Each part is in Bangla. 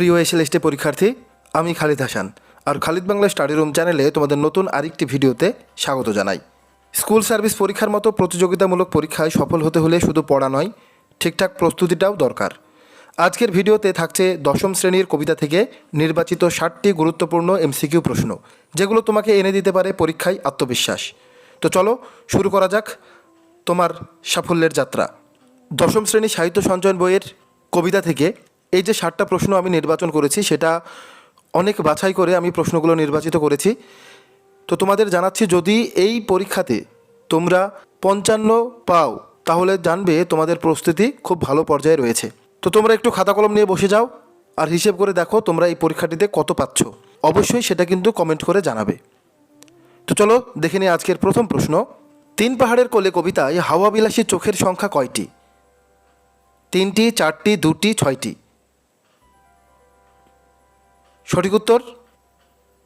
প্রিয় এসএলএসটি পরীক্ষার্থী, আমি খালিদ হাসান। আর খালিদ বাংলা স্টাডি রুম চ্যানেলে তোমাদের নতুন আরেকটি ভিডিওতে স্বাগত জানাই। স্কুল সার্ভিস পরীক্ষার মতো প্রতিযোগিতামূলক পরীক্ষায় সফল হতে হলে শুধু পড়া নয়, ঠিকঠাক প্রস্তুতিটাও দরকার। আজকের ভিডিওতে থাকছে দশম শ্রেণির কবিতা থেকে নির্বাচিত ষাটটি গুরুত্বপূর্ণ এমসিকিউ প্রশ্ন, যেগুলো তোমাকে এনে দিতে পারে পরীক্ষায় আত্মবিশ্বাস। তো চলো, শুরু করা যাক তোমার সাফল্যের যাত্রা। দশম শ্রেণি সাহিত্য সঞ্চয়ন বইয়ের কবিতা থেকে এই যে ষাটটা প্রশ্ন আমি নির্বাচন করেছি, সেটা অনেক বাছাই করে আমি প্রশ্নগুলো নির্বাচিত করেছি। তো তোমাদের জানাচ্ছি, যদি এই পরীক্ষাতে তোমরা পঞ্চান্ন পাও, তাহলে জানবে তোমাদের প্রস্তুতি খুব ভালো পর্যায়ে রয়েছে। তো তোমরা একটু খাতা কলম নিয়ে বসে যাও, আর হিসেব করে দেখো তোমরা এই পরীক্ষাটিতে কত পাচ্ছ। অবশ্যই সেটা কিন্তু কমেন্ট করে জানাবে। তো চলো দেখে নিই আজকের প্রথম প্রশ্ন। তিন পাহাড়ের কোলে কবিতায় হাওয়া বিলাসী চোখের সংখ্যা কয়টি? তিনটি, চারটি, দুটি, ছয়টি। সঠিক উত্তর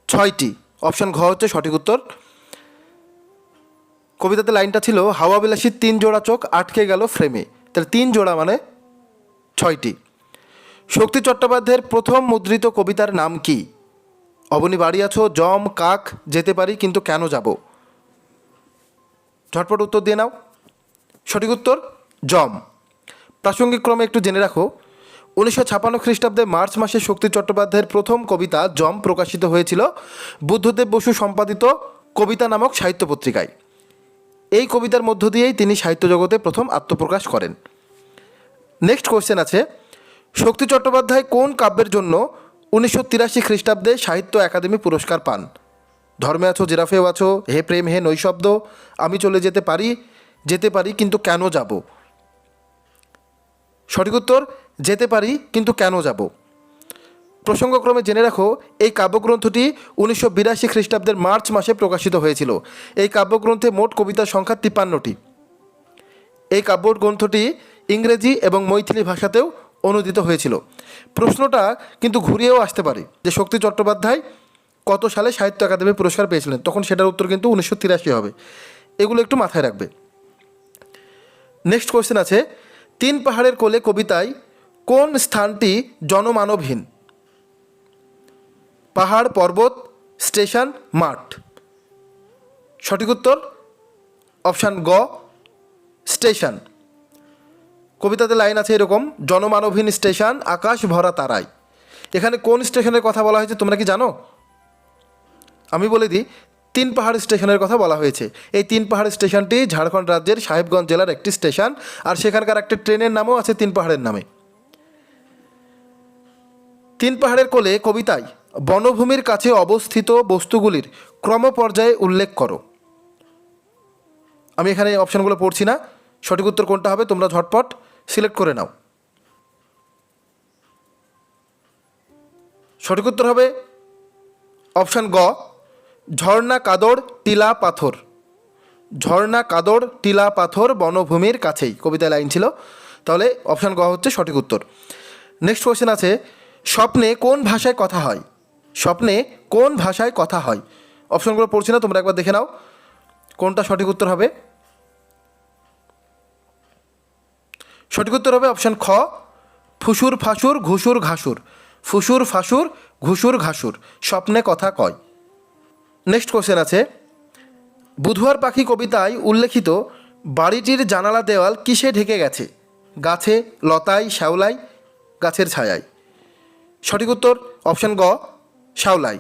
ছয়টি। অপশন ঘ হচ্ছে সঠিক উত্তর। কবিতাতে লাইনটা ছিল, হাওয়া বিলাসীর তিন জোড়া চোখ আটকে গেল ফ্রেমে তাহলে তিন জোড়া মানে ছয়টি। শক্তি চট্টোপাধ্যায়ের প্রথম মুদ্রিত কবিতার নাম কি? অবনী বাড়ি আছো, জম, কাক, যেতে পারি, কিন্তু কেন যাব? ঝটপট উত্তর দিয়ে নাও। সঠিক উত্তর, জম। প্রাসঙ্গিক ক্রমে একটু জেনে রাখো। উনিশশো ছাপান্ন খ্রিস্টাব্দে মার্চ মাসে শক্তি চট্টোপাধ্যায়ের প্রথম কবিতা জম প্রকাশিত হয়েছিল বুদ্ধদেব বসু সম্পাদিত কবিতা নামক সাহিত্য পত্রিকায়। এই কবিতার মধ্য দিয়েই তিনি সাহিত্য জগতে প্রথম আত্মপ্রকাশ করেন। নেক্সট কোশ্চেন আছে, শক্তি চট্টোপাধ্যায় কোন কাব্যের জন্য উনিশশো তিরাশি খ্রিস্টাব্দে সাহিত্য একাডেমি পুরস্কার পান? ধর্মে আছো, জিরাফেও আছো, হে প্রেম, হে নৈশব্দ, আমি চলে যেতে পারি যেতে পারি, কিন্তু কেন যাব? সঠিক উত্তর যেতে পারি, কিন্তু কেন যাব? প্রসঙ্গক্রমে জেনে রাখো, এই কাব্যগ্রন্থটি উনিশশো বিরাশি খ্রিস্টাব্দের মার্চ মাসে প্রকাশিত হয়েছিল। এই কাব্যগ্রন্থে মোট কবিতার সংখ্যা তিপ্পান্নটি। এই কাব্যগ্রন্থটি ইংরেজি এবং মৈথিলি ভাষাতেও অনুদিত হয়েছিল। প্রশ্নটা কিন্তু ঘুরিয়েও আসতে পারে যে শক্তি চট্টোপাধ্যায় কত সালে সাহিত্য একাডেমি পুরস্কার পেয়েছিলেন? তখন সেটার উত্তর কিন্তু উনিশশো তিরাশি হবে। এগুলো একটু মাথায় রাখবে। নেক্সট কোয়েশ্চেন আছে, তিন পাহাড়ের কোলে কবিতায় কোন স্থানটি জনমানবহীন? পাহাড় পর্বত, স্টেশন, মাঠ। সঠিক উত্তর, অপশান গ, স্টেশন। কবিতাতে লাইন আছে এরকম, জনমানবহীন স্টেশন, আকাশ ভরা তারাই এখানে কোন স্টেশনের কথা বলা হয়েছে তোমরা কি জানো? আমি বলে দিই, তিন পাহাড় স্টেশনের কথা বলা হয়েছে। এই তিন পাহাড় স্টেশনটি ঝাড়খণ্ড রাজ্যের সাহেবগঞ্জ জেলার একটি স্টেশন, আর সেখানকার একটা ট্রেনের নামও আছে তিন পাহাড়ের নামে। তিন পাহাড়ের কোলে কবিতায়, বনভূমির কাছে অবস্থিত বস্তুগুলির ক্রমপর্যায়ে উল্লেখ করো। আমি এখানে অপশানগুলো পড়ছি না। সঠিক উত্তর কোনটা হবে তোমরা ঝটপট সিলেক্ট করে নাও। সঠিক উত্তর হবে অপশান গ, ঝর্ণা কাদর টিলা পাথর। ঝর্ণা কাদর টিলা পাথর বনভূমির কাছেই, কবিতায় লাইন ছিল। তাহলে অপশান গ হচ্ছে সঠিক উত্তর। নেক্সট কোয়েশ্চেন আছে স্বপ্নে কোন ভাষায় কথা হয়? স্বপ্নে কোন ভাষায় কথা হয়? অপশনগুলো পড়ছি না, তোমরা একবার দেখে নাও। কোনটা সঠিক উত্তর হবে? সঠিক উত্তর হবে অপশান খ, ফুসুর ফাসুর ঘুষুর ঘাসুর। ফুসুর ফাসুর ঘুষুর ঘাসুর, স্বপ্নে কথা কয়। নেক্সট কোশ্চেন আছে। বুধুয়ার পাখি কবিতায় উল্লেখিত, বাড়িটির জানালা দেওয়াল কিসে ঢেকে গেছে? গাছে লতায়, শ্যাওলায়, গাছের ছায়ায়। সঠিক উত্তর অপশান গ, শাওলাই।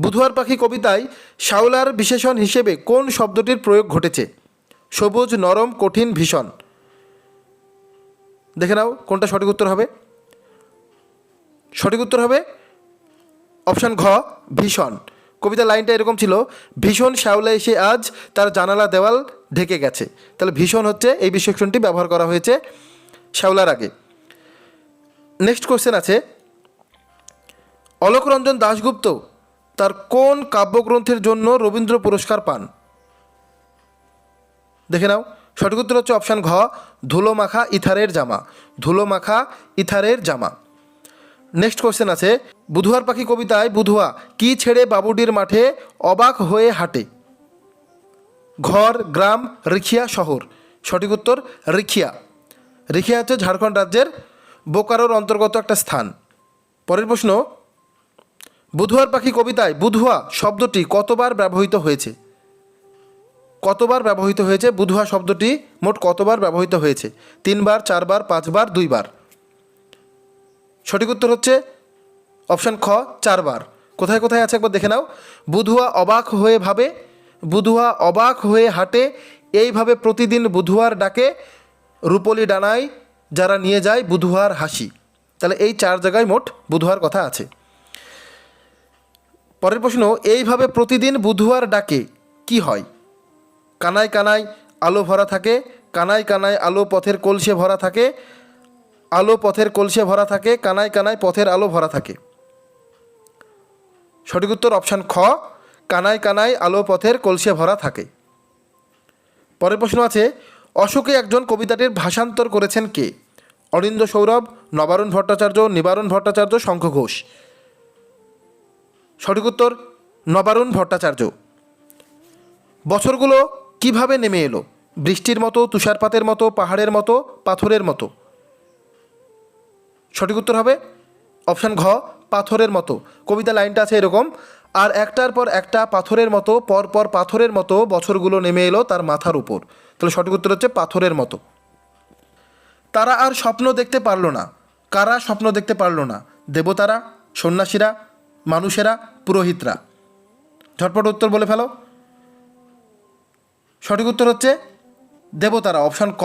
বুধুয়ার পাখি কবিতায় শাওলার বিশেষণ হিসেবে কোন শব্দটির প্রয়োগ ঘটেছে? সবুজ, নরম, কঠিন, ভীষণ। দেখে নাও কোনটা সঠিক উত্তর হবে। সঠিক উত্তর হবে অপশান ঘ, ভীষণ। কবিতা লাইনটা এরকম ছিল, ভীষণ শ্যাওলা এসে আজ তার জানালা দেওয়াল ঢেকে গেছে। তাহলে ভীষণ হচ্ছে এই বিশেষণটি ব্যবহার করা হয়েছে শ্যাওলার আগে। নেক্সট কোশ্চেন আছে অলোকরঞ্জন দাশগুপ্ত তার কোন কাব্যগ্রন্থের জন্য রবীন্দ্র পুরস্কার পান? দেখে নাও, সঠিক উত্তর হচ্ছে অপশান ঘ ধুলো মাখা ইথারের জামা। ধুলো মাখা ইথারের জামা। নেক্সট কোশ্চেন আছে বুধুয়ার পাখি কবিতায় বুধুয়া কি ছেড়ে বাবুডির মাঠে অবাক হয়ে হাঁটে? ঘর, গ্রাম, রিখিয়া, শহর। সঠিক উত্তর, রিখিয়া। রিখিয়া হচ্ছে ঝাড়খণ্ড রাজ্যের বোকারোর অন্তর্গত একটা স্থান। পরের প্রশ্ন বুধুয়ার পাখি কবিতায়, বুধুয়া শব্দটি কতবার ব্যবহৃত হয়েছে? কতবার ব্যবহৃত হয়েছে? বুধুয়া শব্দটি মোট কতবার ব্যবহৃত হয়েছে? তিনবার, চারবার, পাঁচবার, দুইবার। সঠিক উত্তর হচ্ছে অপশান খ, চারবার। কোথায় কোথায় আছে একবার দেখে নাও। বুধুয়া অবাক হয়ে ভাবে, বুধুয়া অবাক হয়ে হাঁটে, এইভাবে প্রতিদিন বুধুয়ার ডাকে রূপলি ডানায় যারা নিয়ে যায় বুধুয়ার হাসি। তাহলে এই চার জায়গায় মোট বুধুয়ার কথা আছে। পরের প্রশ্ন, এইভাবে প্রতিদিন বুধুয়ার ডাকে, কি হয়? কানায় কানায় আলো ভরা থাকে, কানায় কানায় আলো পথের কলসে ভরা থাকে, আলো পথের কলসে ভরা থাকে, কানায় কানায় পথের আলো ভরা থাকে। সঠিক উত্তর অপশান খ, কানায় কানায় আলো পথের কলসে ভরা থাকে। পরের প্রশ্ন আছে, অশোকে একজন কবিতাটির ভাষান্তর করেছেন কে? অরিন্দ সৌরভ, নবারুণ ভট্টাচার্য, নিবারণ ভট্টাচার্য, শঙ্খ ঘোষ। সঠিক উত্তর, নবারুণ ভট্টাচার্য। বছরগুলো কীভাবে নেমে এলো? বৃষ্টির মতো, তুষারপাতের মতো, পাহাড়ের মতো, পাথরের মতো? সঠিক উত্তর হবে অপশান ঘ, পাথরের মতো। কবিতা লাইনটা আছে এরকম, আর একটার পর একটা পাথরের মতো, পর পর পাথরের মতো বছরগুলো নেমে এলো তার মাথার উপর। তাহলে সঠিক উত্তর হচ্ছে পাথরের মতো। তারা আর স্বপ্ন দেখতে পারল না। কারা স্বপ্ন দেখতে পারল না? দেবতারা, সন্ন্যাসীরা মানুষেরা পুরোহিতরা। ঝটপট উত্তর বলে ফেলো। সঠিক উত্তর হচ্ছে দেবতারা, অপশান ক।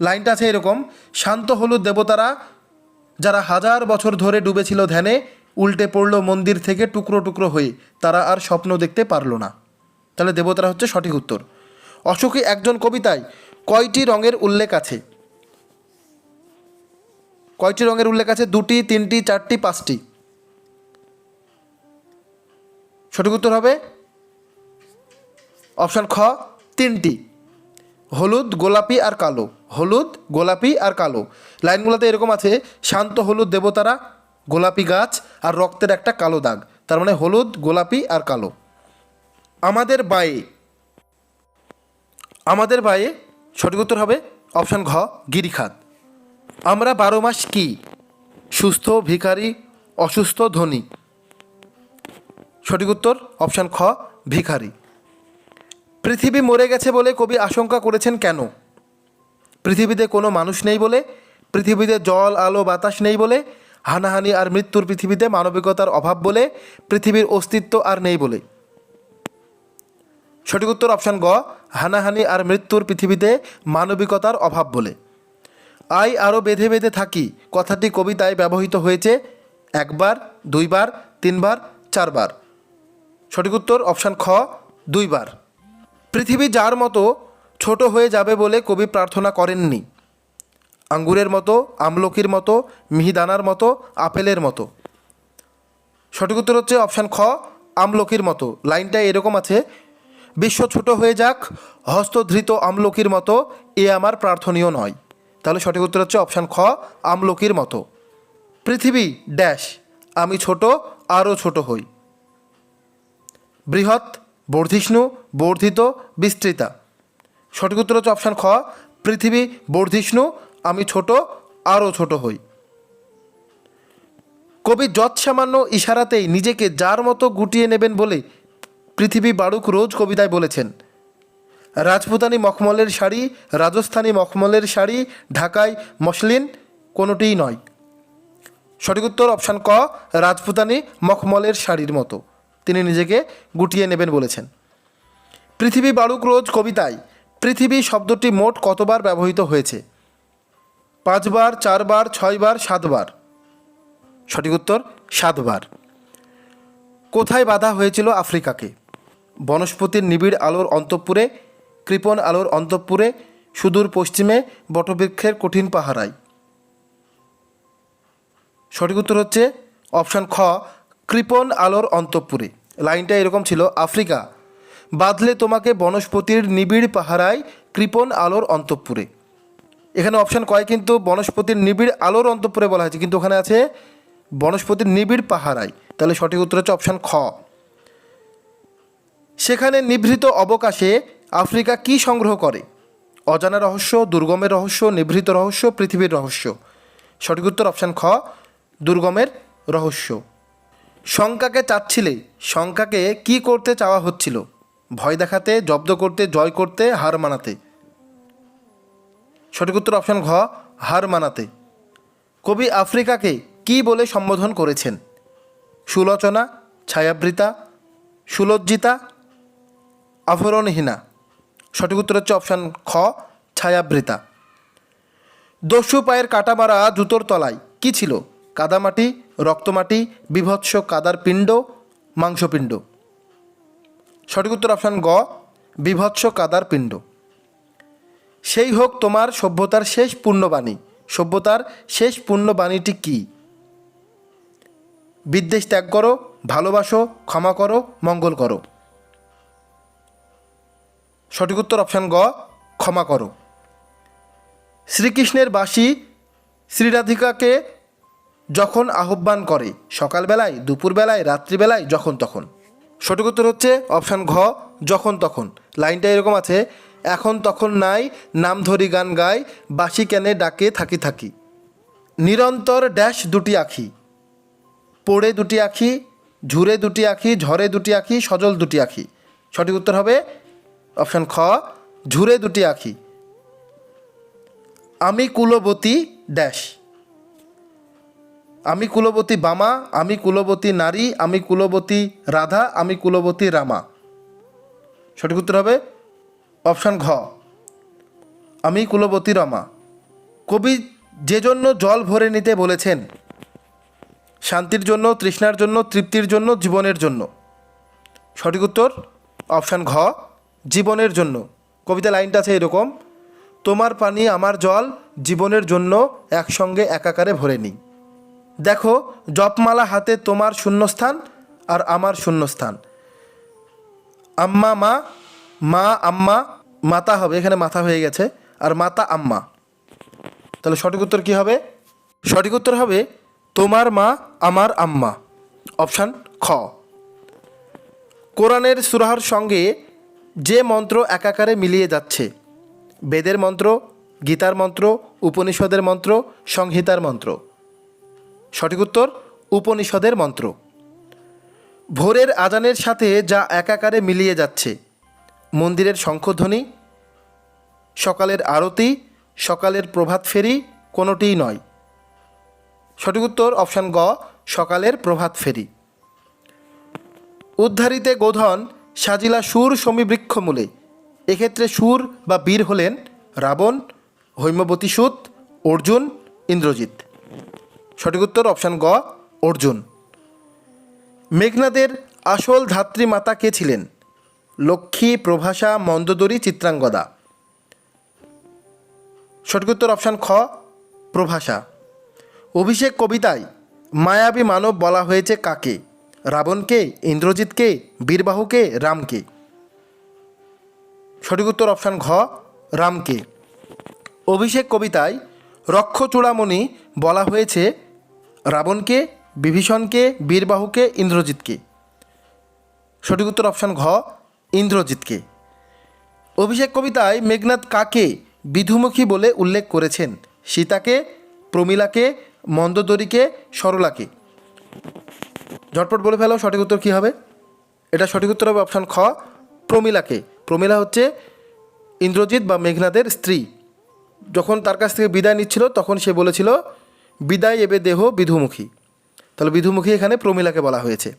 লাইনটা আছে এরকম, শান্ত হলুদ দেবতারা যারা হাজার বছর ধরে ডুবেছিল ধ্যানে, উল্টে পড়ল মন্দির থেকে টুকরো টুকরো হয়ে, তারা আর স্বপ্ন দেখতে পারল না। তাহলে দেবতারা হচ্ছে সঠিক উত্তর। অশোকে একজন কবিতায় কয়টি রঙের উল্লেখ আছে? কয়টি রঙের উল্লেখ আছে? দুটি, তিনটি, চারটি, পাঁচটি। সঠিক উত্তর হবে অপশান খ, তিনটি। হলুদ, গোলাপি আর কালো। হলুদ, গোলাপি আর কালো। লাইনগুলোতে এরকম আছে, শান্ত হলুদ দেবতারা গোলাপি গাছ আর রক্তের একটা কালো দাগ। তার মানে হলুদ, গোলাপি আর কালো। আমাদের বায়ে। আমাদের বায়ে সঠিক উত্তর হবে অপশান ঘ, গিরিখাত। আমরা বারো মাস কি? সুস্থ, ভিখারি, অসুস্থ, ধনী। সঠিক উত্তর, অপশান খ, ভিখারি। পৃথিবী মরে গেছে বলে কবি আশঙ্কা করেছেন কেন? পৃথিবীতে কোনো মানুষ নেই বলে, পৃথিবীতে জল, আলো, বাতাস নেই বলে, হানাহানি আর মৃত্যুর পৃথিবীতে মানবিকতার অভাব বলে, পৃথিবীর অস্তিত্ব আর নেই বলে। সঠিক উত্তর, অপশান গ, হানাহানি আর মৃত্যুর পৃথিবীতে মানবিকতার অভাব বলে। আই আরও বেঁধে বেঁধে থাকি, কথাটি কবিতায় ব্যবহৃত হয়েছে, একবার, দুইবার, তিনবার, চারবার। সঠিক উত্তর, অপশান খ, দুইবার। পৃথিবী যার মতো ছোট হয়ে যাবে বলে কবি প্রার্থনা করেননি। আঙ্গুরের মতো, আমলকির মতো, মিহিদানার মতো, আপেলের মতো। সঠিক উত্তর হচ্ছে অপশান খ, আমলকির মতো। লাইনটা এরকম আছে, বিশ্ব ছোট হয়ে যাক, হস্তধৃত আমলকির মতো, এ আমার প্রার্থনীয় নয়। তাহলে সঠিক উত্তর হচ্ছে অপশান খ, আমলকির মতো। পৃথিবী ড্যাশ, আমি ছোট, আরও ছোট হই। বৃহৎ, বর্ধিষ্ণু, বর্ধিত, বিস্তৃতা। সঠিক উত্তর হচ্ছে অপশান খ, পৃথিবী বর্ধিষ্ণু, আমি ছোট, আরও ছোট হই। কবি যৎসামান্য ইশারাতেই নিজেকে যার মতো গুটিয়ে নেবেন বলে পৃথিবী বাড়ুক রোজ কবিতায় বলেছেন। রাজপুতানি মখমলের শাড়ি, রাজস্থানী মখমলের শাড়ি, ঢাকায় মসলিন কোনোটিই নয়। সঠিক উত্তর অপশান ক, রাজপুতানি মখমলের শাড়ির মতো। তিনি নিজেকে গুটিয়ে নেবেন বলেছেন। পৃথিবী বাড়ুক রোজ কবিতায়, পৃথিবী শব্দটি মোট কতবার ব্যবহৃত হয়েছে? পাঁচবার, চারবার, ছয়বার, সাতবার। সঠিক উত্তর, সাতবার। কোথায় বাধা হয়েছিল আফ্রিকাকে? বনস্পতির নিবিড় আলোর অন্তঃপুরে, কৃপণ আলোর অন্তঃপুরে, সুদূর পশ্চিমে, বটবৃক্ষের কঠিন পাহারায়। সঠিক উত্তর হচ্ছে অপশান খ কৃপণ আলোর অন্তঃপুরে। লাইনটা এরকম ছিল, আফ্রিকা বাদলে তোমাকে বনস্পতির নিবিড় পাহারায় কৃপণ আলোর অন্তঃপুরে। এখানে অপশান কয়, কিন্তু বনস্পতির নিবিড় আলোর অন্তঃপুরে বলা হয়েছে, কিন্তু ওখানে আছে বনস্পতির নিবিড় পাহারায়। তাহলে সঠিক উত্তর হচ্ছে অপশান খ। সেখানে নিভৃত অবকাশে আফ্রিকা কি সংগ্রহ করে? অজানা রহস্য, দুর্গমের রহস্য, নিভৃত রহস্য, পৃথিবীর রহস্য। সঠিক উত্তর অপশান খ, দুর্গমের রহস্য। শঙ্কাকে চাচ্ছিলে, শঙ্কাকে কি করতে চাওয়া হচ্ছিল? ভয় দেখাতে, জব্দ করতে, জয় করতে, হার মানাতে। সঠিক উত্তর অপশন ঘ, হার মানাতে। কবি আফ্রিকাকে কি বলে সম্বোধন করেছেন? সুলোচনা, ছায়াবৃতা, সুলজ্জিতা আভরণহীনা সঠিক উত্তর হচ্ছে অপশান খ, ছায়াবৃতা। দস্যু পায়ের কাটা মারা জুতোর তলায়, কি ছিল? কাদামাটি, রক্তমাটি, বিভৎস কাদার পিণ্ড, মাংসপিণ্ড। সঠিক উত্তর অপশান গ, বিভৎস কাদার পিণ্ড। সেই হোক তোমার সভ্যতার শেষ পূর্ণবাণী। সভ্যতার শেষ পূর্ণবাণীটি কী? বিদ্বেষ ত্যাগ করো, ভালোবাসো, ক্ষমা করো, মঙ্গল করো। সঠিক উত্তর অপশান গ, ক্ষমা করো। শ্রীকৃষ্ণের বাসী শ্রীরাধিকাকে যখন আহ্বান করে, সকালবেলায়, দুপুরবেলায়, রাত্রিবেলায়, যখন তখন। সঠিক উত্তর হচ্ছে অপশান ঘ, যখন তখন। লাইনটা এরকম আছে, এখন তখন নাই নাম ধরি গান গায় বাসি কেনে ডাকে, থাকি থাকি। নিরন্তর ড্যাশ দুটি আখি, পড়ে দুটি আখি, ঝুরে দুটি আখি, ঝরে দুটি আখি, সজল দুটি আখি। সঠিক উত্তর হবে অপশান খ, ঝুরে দুটি আখি। আমি কুলবতী ড্যাশ। আমি কুলবতী বামা, আমি কুলবতী নারী, আমি কুলবতী রাধা, আমি কুলবতী রামা। সঠিক উত্তর হবে অপশান ঘ। আমি কুলবতী রমা। কবি যে জন্য জল ভরে নিতে বলেছেন, শান্তির জন্য, তৃষ্ণার জন্য, তৃপ্তির জন্য, জীবনের জন্য। সঠিক উত্তর অপশান ঘ, জীবনের জন্য। কবিতা লাইনটা আছে এরকম, তোমার পানি আমার জল, জীবনের জন্য একসঙ্গে একাকারে ভরে নিই। দেখো, জপমালা হাতে তোমার শূন্যস্থান আর আমার শূন্যস্থান। আম্মা, মা মা, আম্মা, মাতা হবে। এখানে মাথা হয়ে গেছে। আর মাতা, আম্মা। তাহলে সঠিক উত্তর কী হবে? সঠিক উত্তর হবে, তোমার মা, আমার আম্মা। অপশান খ। কোরআনের সুরাহার সঙ্গে যে মন্ত্র একাকারে মিলিয়ে যাচ্ছে, বেদের মন্ত্র, গীতার মন্ত্র, উপনিষদের মন্ত্র, সংহিতার মন্ত্র। সঠিক উত্তর, উপনিষদের মন্ত্র। ভোরের আজানের সাথে যা একাকারে মিলিয়ে যাচ্ছে। মন্দিরের শঙ্খধ্বনি, সকালের আরতি, সকালের প্রভাত ফেরি কোনোটিই নয়। সঠিক উত্তর, অপশান গ, সকালের প্রভাত ফেরি। উদ্ধারিতে গোধন সাজিলা সুর সমীবৃক্ষ মূলে। এক্ষেত্রে সুর বা বীর হলেন রাবণ, হৈমবতী সুত, অর্জুন, ইন্দ্রজিৎ। সঠিক উত্তর অপশান গ, অর্জুন। মেঘনাদের আসল ধাত্রী মাতা কে ছিলেন? লক্ষ্মী, প্রভাষা, মন্দোদরী, চিত্রাঙ্গদা। সঠিক উত্তর অপশান খ, প্রভাষা। অভিষেক কবিতায় মায়াবী মানব বলা হয়েছে কাকে? রাবণকে, ইন্দ্রজিৎকে, বীরবাহুকে, রামকে। সঠিক উত্তর অপশান ঘ, রামকে। অভিষেক কবিতায় রক্ষচূড়ামণি বলা হয়েছে, রাবণকে, বিভীষণকে, বীরবাহুকে, ইন্দ্রজিৎকে। সঠিক উত্তর অপশান ঘ, ইন্দ্রজিৎকে। অভিষেক কবিতায় মেঘনাথ কাকে বিধুমুখী বলে উল্লেখ করেছেন? সীতাকে, প্রমীলাকে, মন্দোদরীকে, সরলাকে। ঝটপট বলে ফেলো, সঠিক উত্তর কী হবে? এটা সঠিক উত্তর হবে অপশান খ, প্রমীলাকে। প্রমীলা হচ্ছে ইন্দ্রজিৎ বা মেঘনাদের স্ত্রী। যখন তার কাছ থেকে বিদায় নিচ্ছিল, তখন সে বলেছিল, বিদায় এবে দেহ বিধুমুখী। তাহলে বিধুমুখী এখানে প্রমীলাকে বলা হয়েছে।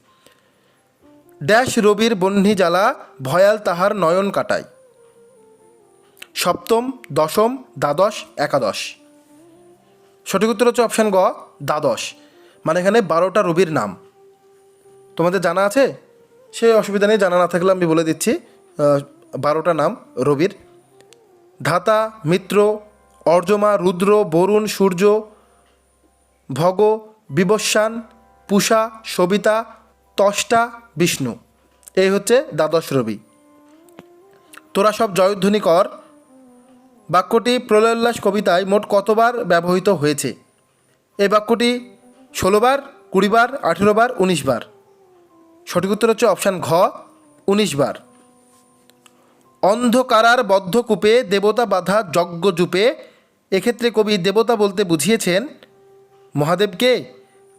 ড্যাশ রবির বহ্নি জ্বালা, ভয়াল তাহার নয়ন কাটায় সপ্তম, দশম, দ্বাদশ, একাদশ। সঠিক উত্তর হচ্ছে অপশান গ, দ্বাদশ। মানে এখানে বারোটা রবির নাম। তোমাদের জানা আছে? সে অসুবিধা নেই, জানা না থাকলে আমি বলে দিচ্ছি বারোটা নাম রবির। ধাতা, মিত্র অর্জমা, রুদ্র, বরুণ, সূর্য, ভগ বিবস্বান পুষা, সবিতা, তষ্টা, বিষ্ণু। এই হচ্ছে দ্বাদশ রবি। তোরা সব জয়ধ্বনি কর। বাক্যটি প্রলয়োল্লাস কবিতায় মোট কতবার ব্যবহৃত হয়েছে? এই বাক্যটি ষোলোবার কুড়িবার আঠেরো বার, উনিশ বার। সঠিক উত্তর হচ্ছে অপশান ঘ, উনিশ বার। অন্ধকারার বদ্ধকূপে দেবতা বাধা যজ্ঞ জুপে এক্ষেত্রে কবি দেবতা বলতে বুঝিয়েছেন, মহাদেবকে,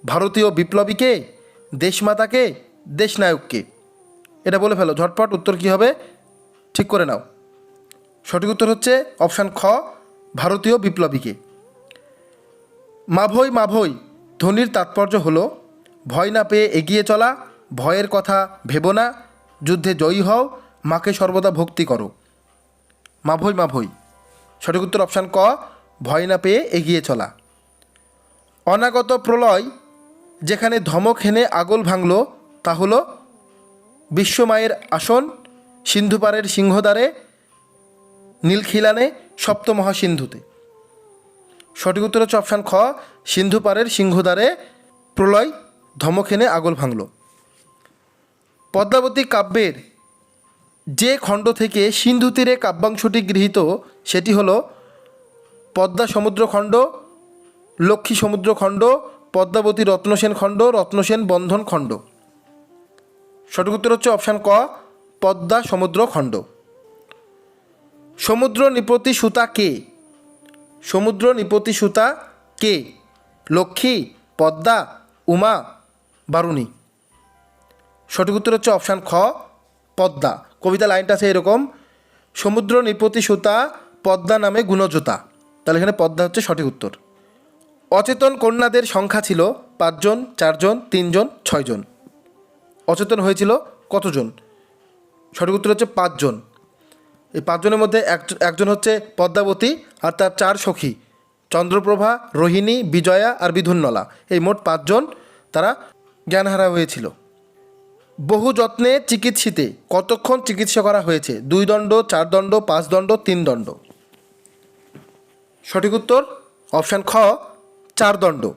ভারতীয় বিপ্লবীকে, দেশমাতাকে, দেশনায়ককে। এটা বলে ফেলো, ঝটপট উত্তর কী হবে? ঠিক করে নাও। সঠিক উত্তর হচ্ছে অপশান খ, ভারতীয় বিপ্লবীকে। মাভই মাভই ধ্বনির তাৎপর্য হলো, ভয় না পেয়ে এগিয়ে চলা, ভয়ের কথা ভেবো না, যুদ্ধে জয়ী হও, মাকে সর্বদা ভক্তি করো। মাভই মাভই। সঠিক উত্তর অপশান ক ভয় না পেয়ে এগিয়ে চলা। অনাগত প্রলয় যেখানে ধমক হেনে আগল ভাঙল, তা হল বিশ্বমায়ের আসন, সিন্ধুপাড়ের সিংহদ্বারে, নীলখিলানে সপ্তমহাসিন্ধুতে। সঠিক উত্তর হচ্ছে অপশান খ, সিন্ধুপাড়ের সিংহদ্বারে প্রলয় ধমক হেনে আগল ভাঙল। পদ্মাবতী কাব্যের যে খণ্ড থেকে সিন্ধু তীরে কাব্যাংশটি গৃহীত, সেটি হলো পদ্মা সমুদ্র খণ্ড, লক্ষ্মী সমুদ্র খণ্ড, পদ্মাবতী রত্নসেন খণ্ড, রত্নসেন বন্ধন খণ্ড। সঠিক উত্তর হচ্ছে অপশান ক, পদ্মা সমুদ্র খণ্ড। সমুদ্র নিপতি সুতা কে? সমুদ্র নিপতি সুতা কে? লক্ষ্মী, পদ্মা, উমা, বারুণী। সঠিক উত্তর হচ্ছে অপশান খ, পদ্মা। কবিতা লাইনটা আছে এরকম, সমুদ্র নিপতি সুতা, পদ্মা নামে গুণজোতা। তাহলে এখানে পদ্মা হচ্ছে সঠিক উত্তর। অচেতন কন্যাদের সংখ্যা ছিল পাঁচজন, চারজন, তিনজন, ছয়জন। অচেতন হয়েছিল কতজন? সঠিক উত্তর হচ্ছে পাঁচজন। এই পাঁচজনের মধ্যে এক- একজন হচ্ছে পদ্মাবতী আর তার চার সখী, চন্দ্রপ্রভা, রোহিণী, বিজয়া আর বিধুন্নলা। এই মোট পাঁচজন তারা জ্ঞানহারা হয়েছিল। বহু যত্নে চিকিৎসিতে কতক্ষণ চিকিৎসা করা হয়েছে? দুই দণ্ড, চার দণ্ড, পাঁচ দণ্ড, তিন দণ্ড। সঠিক উত্তর, অপশান খ, চার দণ্ড।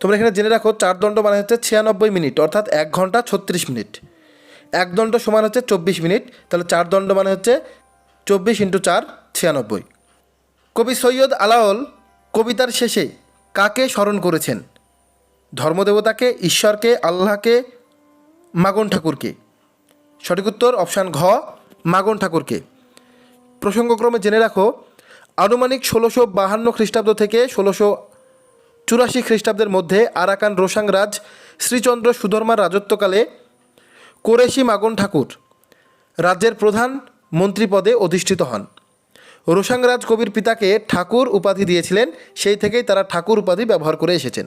তোমরা এখানে জেনে রাখো, চার দণ্ড মানে হচ্ছে ছিয়ানব্বই মিনিট, অর্থাৎ এক ঘণ্টা ছত্রিশ মিনিট। এক দণ্ড সমান হচ্ছে চব্বিশ মিনিট, তাহলে চার দণ্ড মানে হচ্ছে চব্বিশ ইন্টু চার, ছিয়ানব্বই। কবি সৈয়দ আলাওল কবিতার শেষে কাকে স্মরণ করেছেন? ধর্মদেবতাকে, ঈশ্বরকে, আল্লাহকে, মাগন ঠাকুরকে। সঠিক উত্তর, অপশান ঘ, মাগন ঠাকুরকে। প্রসঙ্গক্রমে জেনে রাখো আনুমানিক ষোলোশো বাহান্ন খ্রিস্টাব্দ থেকে ষোলোশো চুরাশি খ্রিস্টাব্দের মধ্যে আরাকান রোসাং রাজ শ্রীচন্দ্র সুধর্মার রাজত্বকালে কোরেশি মাগন ঠাকুর রাজ্যের প্রধান মন্ত্রী পদে অধিষ্ঠিত হন। রোসাংরাজ কবির পিতাকে ঠাকুর উপাধি দিয়েছিলেন, সেই থেকেই তারা ঠাকুর উপাধি ব্যবহার করে এসেছেন।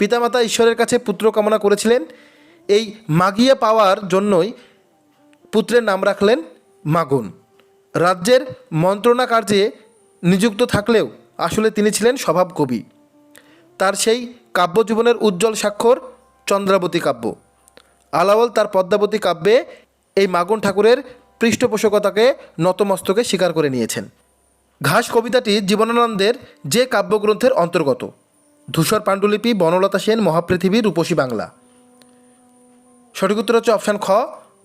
পিতামাতা ঈশ্বরের কাছে পুত্র কামনা করেছিলেন, এই মাগিয়ে পাওয়ার জন্যই পুত্রের নাম রাখলেন মাগুন। রাজ্যের মন্ত্রণা কার্যে নিযুক্ত থাকলেও আসলে তিনি ছিলেন স্বভাব কবি তার সেই কাব্যজীবনের উজ্জ্বল স্বাক্ষর চন্দ্রাবতী কাব্য। আলাওল তার পদ্মাবতী কাব্যে এই মাগুন ঠাকুরের পৃষ্ঠপোষকতাকে নতমস্তকে স্বীকার করে নিয়েছেন। ঘাস কবিতাটি জীবনানন্দের যে কাব্যগ্রন্থের অন্তর্গত। ধূসর পাণ্ডুলিপি, বনলতা সেন, মহাপৃথিবী, রূপসী বাংলা। সঠিক উত্তর হচ্ছে অপশান খ,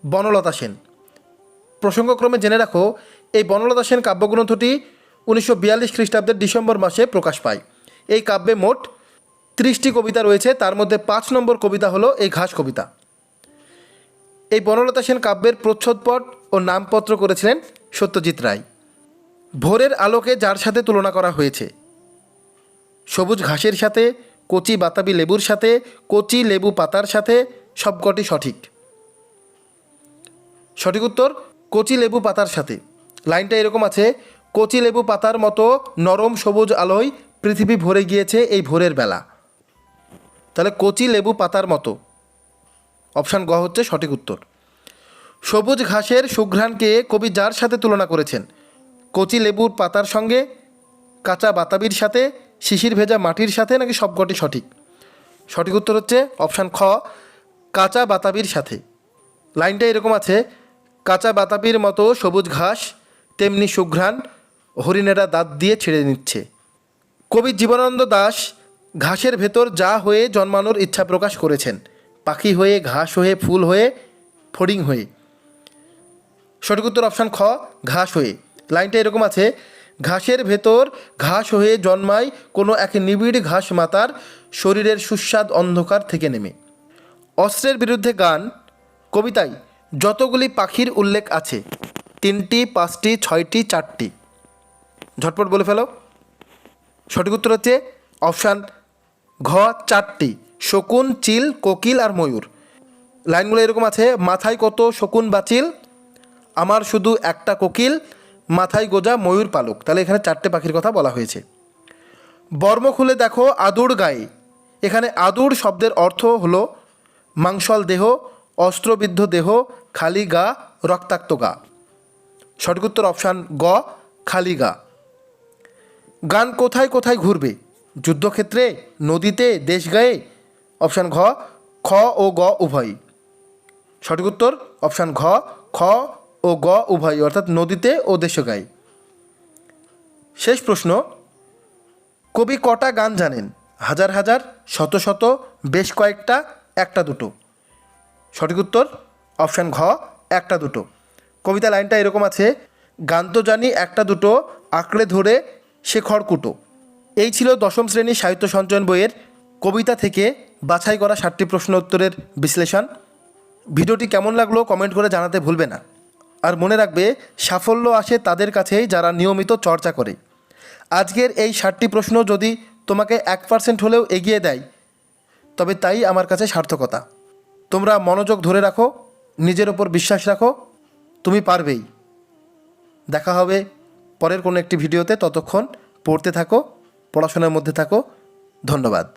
বনলতা সেন। প্রসঙ্গক্রমে জেনে রাখো এই বনলতা সেন কাব্যগ্রন্থটি উনিশশো বিয়াল্লিশ খ্রিস্টাব্দের ডিসেম্বর মাসে প্রকাশ পায়। এই কাব্যে মোট ত্রিশটি কবিতা রয়েছে, তার মধ্যে পাঁচ নম্বর কবিতা হলো এই ঘাস কবিতা। এই বনলতা সেন কাব্যের প্রচ্ছদপট ও নামপত্র করেছিলেন সত্যজিৎ রায়। ভোরের আলোকে যার সাথে তুলনা করা হয়েছে, সবুজ ঘাসের সাথে, কচি বাতাবি লেবুর সাথে, কচি লেবু পাতার সাথে সবকটি সঠিক। সঠিক উত্তর, কচি লেবু পাতার সাথে। লাইনটা এরকম আছে, কচি লেবু পাতার মতো নরম সবুজ আলোয় পৃথিবী ভরে গিয়েছে এই ভোরের বেলা। তাহলে কচি লেবু পাতার মতো। অপশান গ হচ্ছে সঠিক উত্তর। সবুজ ঘাসের সুঘ্রাণকে কবি যার সাথে তুলনা করেছেন? কচি লেবুর পাতার সঙ্গে, কাঁচা বাতাবির সাথে, শিশির ভেজা মাটির সাথে নাকি সবকটি সঠিক? সঠিক উত্তর হচ্ছে অপশান খ, কাঁচা বাতাবির সাথে। লাইনটা এরকম আছে, কাঁচা বাতাবির মতো সবুজ ঘাস তেমনি সুঘ্রাণ হরিণেরা দাঁত দিয়ে ছেড়ে নিচ্ছে। কবি জীবনানন্দ দাস ঘাসের ভেতর যা হয়ে জন্মানোর ইচ্ছা প্রকাশ করেছেন, পাখি হয়ে, ঘাস হয়ে, ফুল হয়ে, ফড়িং হয়ে। সঠিক উত্তর অপশান খ, ঘাস হয়ে। লাইনটা এরকম আছে, ঘাসের ভেতর ঘাস হয়ে জন্মায় কোনো এক নিবিড় ঘাস মাতার শরীরের সুস্বাদ অন্ধকার থেকে নেমে। অস্ত্রের বিরুদ্ধে গান, কবিতায় যতগুলি পাখির উল্লেখ আছে তিনটি, পাঁচটি, ছয়টি, চারটি। ঝটপট বলে ফেলো। সঠিক উত্তর হচ্ছে অপশান ঘ, চারটি। শকুন, চিল, কোকিল আর ময়ূর। লাইনগুলো এরকম আছে, মাথায় কত শকুন বা চিল? আমার শুধু একটা কোকিল, মাথায় গোজা ময়ূর পালক। তাহলে এখানে চারটে পাখির কথা বলা হয়েছে। বর্ম খুলে দেখো, আদুর গায়ে। এখানে আদুর শব্দের অর্থ হলো মাংসল দেহ, অস্ত্রবিদ্ধ দেহ, খালি গা, রক্তাক্ত গা। সঠিক উত্তর অপশান গ, খালি গা। গান কোথায় কোথায় ঘুরবে? যুদ্ধক্ষেত্রে, নদীতে, দেশ গায়ে? অপশান ঘ, খ ও গ উভয় সঠিক উত্তর অপশান ঘ, খ ও গ উভয় অর্থাৎ নদীতে ও দেশ গায়ে। শেষ প্রশ্ন, কবি কটা গান জানেন? হাজার হাজার, শত শত, বেশ কয়েকটা, একটা দুটো। সঠিক উত্তর অপশান ঘ, একটা দুটো। কবিতা লাইনটা এরকম আছে গান তো জানি একটা দুটো, আঁকড়ে ধরে সে খড়কুটো। এই ছিল দশম শ্রেণির সাহিত্য সঞ্চয়ন বইয়ের কবিতা থেকে বাছাই করা ষাটটি প্রশ্ন উত্তরের বিশ্লেষণ। ভিডিওটি কেমন লাগল কমেন্ট করে জানাতে ভুলবে না। আর মনে রাখবে, সাফল্য আসে তাদের কাছেই যারা নিয়মিত চর্চা করে। আজকের এই ষাটটি প্রশ্ন যদি তোমাকে এক পার্সেন্ট হলেও এগিয়ে দেয়, তবে তাই আমার কাছে সার্থকতা। তোমরা মনোযোগ ধরে রাখো, নিজের ওপর বিশ্বাস রাখো তুমি পারবেই। দেখা হবে পরের কোনো একটি ভিডিওতে। ততক্ষণ পড়তে থাকো, পড়াশোনার মধ্যে থাকো। ধন্যবাদ।